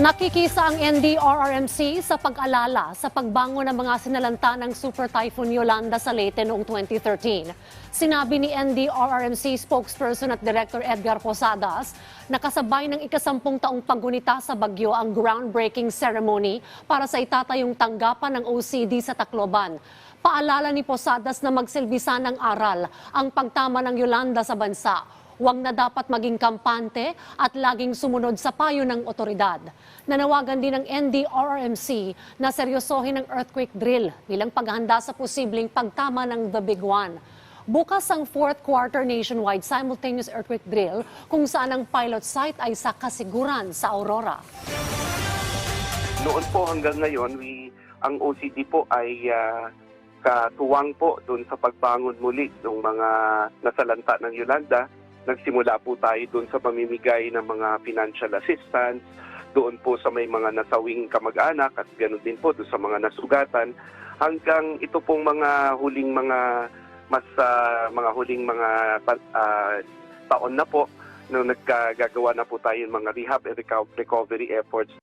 Nakikisa ang NDRRMC sa pag-alala sa pagbangon ng mga sinalanta ng Super Typhoon Yolanda sa Leyte noong 2013. Sinabi ni NDRRMC spokesperson at Director Edgar Posadas na kasabay ng ikasampung taong paggunita sa bagyo ang groundbreaking ceremony para sa itatayong tanggapan ng OCD sa Tacloban. Paalala ni Posadas na magsilbisa ng aral ang pagtama ng Yolanda sa bansa Huwag na dapat maging kampante at laging sumunod sa payo ng otoridad. Nanawagan din ng NDRRMC na seryosohin ang earthquake drill bilang paghanda sa posibleng pagtama ng The Big One. Bukas ang fourth quarter nationwide simultaneous earthquake drill kung saan ang pilot site ay sa kasiguran sa Aurora. Noon po hanggang ngayon, we, ang OCD po ay ah, katuwang po doon sa pagbangon muli ng mga nasalanta ng Yolanda. Nagsimula po tayo doon sa pamimigay ng mga financial assistance, doon po sa may mga nasawing kamag-anak at ganoon din po doon sa mga nasugatan hanggang ito pong mga huling mga mas ah, mga huling mga ah, taon na po nung nagkagagawa na po tayo ng mga rehab and reco- recovery efforts